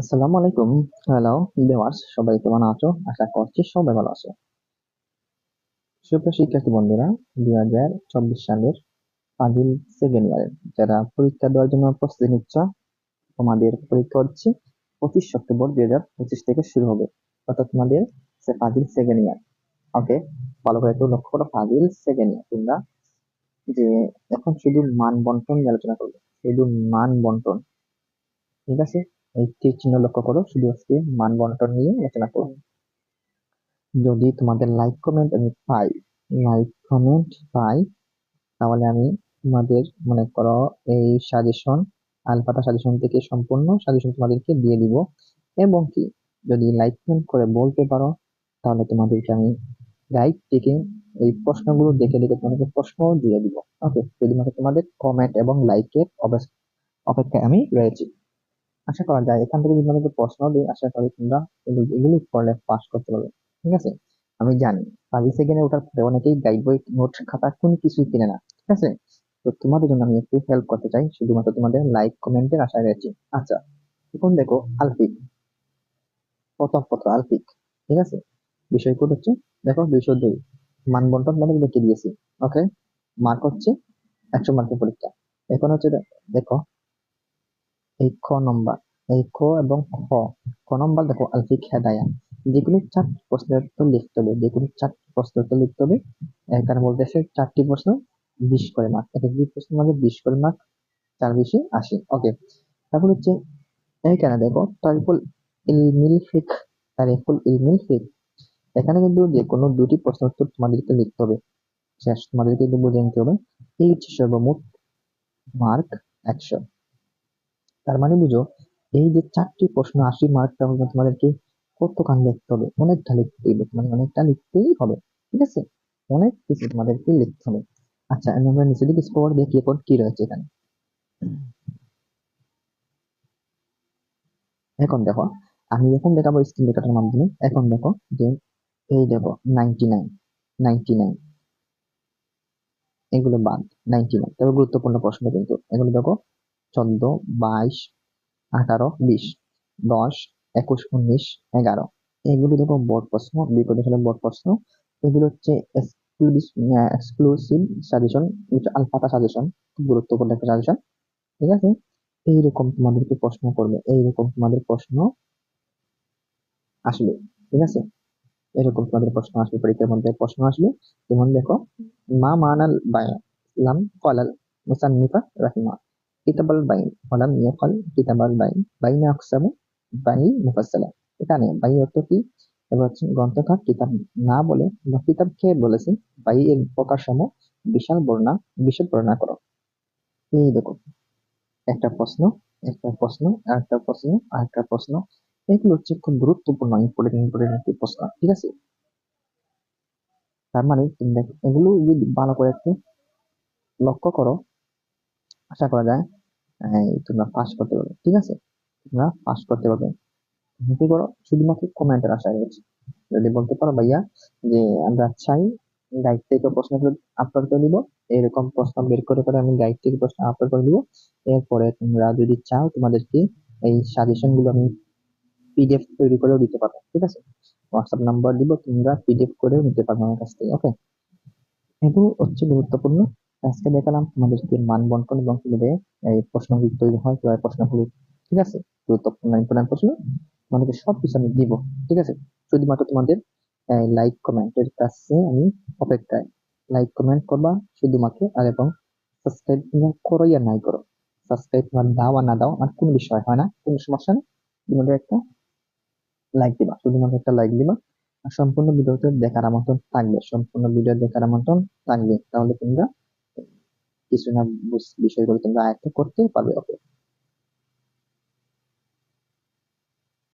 আসসালামু আলাইকুম। Hello viewers সবাই কেমন আছো? আশা করছি সবাই ভালো আছো। সুপ্রিয় শিক্ষার্থী বন্ধুরা, দুই হাজার চব্বিশ সালের ফাজিল সেকেন্ড ইয়ারের যারা পরীক্ষা দেওয়ার জন্য প্রস্তুতি নিচ্ছ, তোমাদের পরীক্ষা হচ্ছে পঁচিশ অক্টোবর দুই হাজার পঁচিশ থেকে শুরু হবে, অর্থাৎ তোমাদের সে ফাজিল সেকেন্ড ইয়ার ওকে ভালো করে একটু লক্ষ্য করো ফাজিল সেকেন্ড ইয়ার তোমরা যে এখন শুধু মান বন্টন নিয়ে আলোচনা করবে, শুধু মান বন্টন, ঠিক আছে? এই তীর চিহ্ন লক্ষ্য করো, শুধু আজকে মান বন্টন নিয়ে আলোচনা করব যদি তোমাদের লাইক কমেন্ট আমি পাই লাইক কমেন্ট পাই, তাহলে আমি তোমাদের মনে করো এই সাজেশন আলফাটা সাজেশন থেকে সম্পূর্ণ সাজেশন তোমাদেরকে দিয়ে দিব। এবং কি, যদি লাইক কমেন্ট করে বলতে পারো, তাহলে তোমাদেরকে আমি গাইড থেকে এই প্রশ্নগুলো দেখে দেখে তোমাদেরকে প্রশ্ন দিয়ে দিব। ওকে শুধুমাত্র তোমাদের কমেন্ট এবং লাইকের অপেক্ষায় আমি রয়েছি। আশা করা যায়, এখান থেকে যদি আমাকে প্রশ্ন দিই আশা করি তোমরা এগুলো করলে পাস করতে পারবে, ঠিক আছে? আমি জানি পাঁচ সেকেন্ডে ওঠার পরে অনেকেই গাইড বই, নোট, খাতা কোন কিছুই কিনে না, ঠিক আছে? তো তোমাদের জন্য আমি একটু হেল্প করতে চাই, শুধুমাত্র তোমাদের লাইক কমেন্টের আশায় রয়েছি। আচ্ছা এখন দেখো আলফিক, প্রথম পত্র আলফিক, ঠিক আছে? বিষয় কোড হচ্ছে, দেখো দুইশো দুই মান বন্টন তোমাদের লিখে দিয়েছি ওকে মার্ক হচ্ছে একশো মার্কের পরীক্ষা, এখন হচ্ছে দেখো, এই খ নম্বর এই খ এবং খ। খ নম্বর দেখো, আলফিক হেদায়া। যেগুলো চারটি প্রশ্নের উত্তর লিখতে হবে। যেগুলো চারটি প্রশ্নের উত্তর লিখতে হবে। এখানে বলতেছে চারটি প্রশ্ন, বিশ করে মার্ক এক একটি প্রশ্ন মানে বিশ করে মার্ক চার বিশে আশি। ওকে তারপর হচ্ছে, এইখানে দেখো, তারিফুল ইলমিল ফিক তারিফুল ইলমিল ফিক এখানে কিন্তু যে কোনো দুটি প্রশ্ন উত্তর তোমাদেরকে লিখতে হবে। শেষ, তোমাদেরকে কিন্তু বুঝে নিতে হবে। এই হচ্ছে সর্বমোট মার্ক একশো। তার মানে বুঝো এই যে চারটি প্রশ্ন, আশি মার্ক তাহলে তোমাদেরকে কতখান লিখতে হবে? অনেকটা লিখতেই হবে মানে অনেকটা লিখতেই হবে, ঠিক আছে? অনেক কিছু তোমাদেরকে লিখতে হবে। আচ্ছা আমরা নিচে দিকে স্কোর দেখি এখন কি রয়েছে এখানে। এখন দেখো, আমি এখন দেখাবো স্ক্রিন রেকর্ডের মাধ্যমে, এখন দেখো যে এই দেখো নাইনটি নাইন নাইনটি নাইন এগুলো বাদ নাইনটি নাইন তবে গুরুত্বপূর্ণ প্রশ্ন কিন্তু, এগুলো দেখো, চোদ্দ, বাইশ আঠারো, বিশ, দশ, একুশ, উনিশ, এগারো। এগুলো দেখো বোর্ড প্রশ্ন বিপদে হলে বোর্ড প্রশ্ন। এগুলো হচ্ছে এক্সক্লুসিভ সাজেশন আলফাটা সাজেশন গুরুত্বপূর্ণ একটা সাজেশন ঠিক আছে? এইরকম তোমাদেরকে প্রশ্ন করবে, এইরকম তোমাদের প্রশ্ন আসবে। ঠিক আছে? এরকম তোমাদের প্রশ্ন আসবে, পরীক্ষার মধ্যে প্রশ্ন আসবে। যেমন দেখো, মা মানাল বায়া ইসলাম কলাল, মুসান্নিফা, রাহিমা। কিতাবাল বাইন ওয়ালাম ইয়াফাল কিতাবাল বাইন বাইনা আকসামু বাই মুফাসসালা এখানে বাই অর্থ কি? এবার গ্রন্থকার কিতাব না বলে বা কিতাব খেয়ে বলেছে? বাই এর প্রকার সমূহ বিশাল বর্ণনা বিশদ বর্ণনা করো। এই দেখো, একটা প্রশ্ন একটা প্রশ্ন, আরেকটা প্রশ্ন আরেকটা প্রশ্ন। এগুলো হচ্ছে খুব গুরুত্বপূর্ণ ইম্পর্টেন্ট ইম্পর্টেন্ট একটি প্রশ্ন, ঠিক আছে? তার মানে তুমি এগুলো যদি ভালো করে একটু লক্ষ্য করো, আশা করা যায় তোমরা পাস করতে পারবে, ঠিক আছে? তোমরা পাস করতে পারবে। কি করো? শুধুমাত্র কমেন্টের আশা রয়েছে। যদি বলতে পারো ভাইয়া যে আমরা চাই গাইড থেকে প্রশ্ন আপলোড করে দিব, এরকম প্রশ্ন বের করে করে আমি গাইড থেকে প্রশ্ন আপলোড করে দিব। এরপরে তোমরা যদি চাও তোমাদেরকে এই সাজেশনগুলো আমি পিডিএফ তৈরি করেও দিতে পারব, ঠিক আছে? হোয়াটসঅ্যাপ নাম্বার দিব, তোমরা পিডিএফ করেও নিতে পারবে আমার কাছ থেকে ওকে এগুলো হচ্ছে গুরুত্বপূর্ণ। আজকে দেখালাম তোমাদেরকে মান বন্টন এবং কীভাবে, এই প্রশ্নগুলি তৈরি হয়, কীভাবে প্রশ্নগুলো, ঠিক আছে? গুরুত্বপূর্ণ ইম্পর্টেন্ট প্রশ্ন তোমাদেরকে সব কিছু আমি দিব, ঠিক আছে? শুধুমাত্র তোমাদের লাইক কমেন্টের কাছে আমি অপেক্ষায়। লাইক কমেন্ট করবা শুধুমাত্র আর এবং সাবস্ক্রাইব করো ইয়া নাই করো। সাবস্ক্রাইব তোমার দাও আর না দাও, আমার কোনো বিষয় হয় না, কোনো সমস্যা নেই। তোমাদের একটা লাইক দিবা, শুধুমাত্র একটা লাইক দিবা। আর সম্পূর্ণ ভিডিওতে দেখার আমন্ত্রণ থাকবে, সম্পূর্ণ ভিডিও দেখার আমন্ত্রণ থাকবে। তাহলে তোমরা কিছু না বিষয়গুলো তোমরা আয়ত্ত করতে পারবে ওকে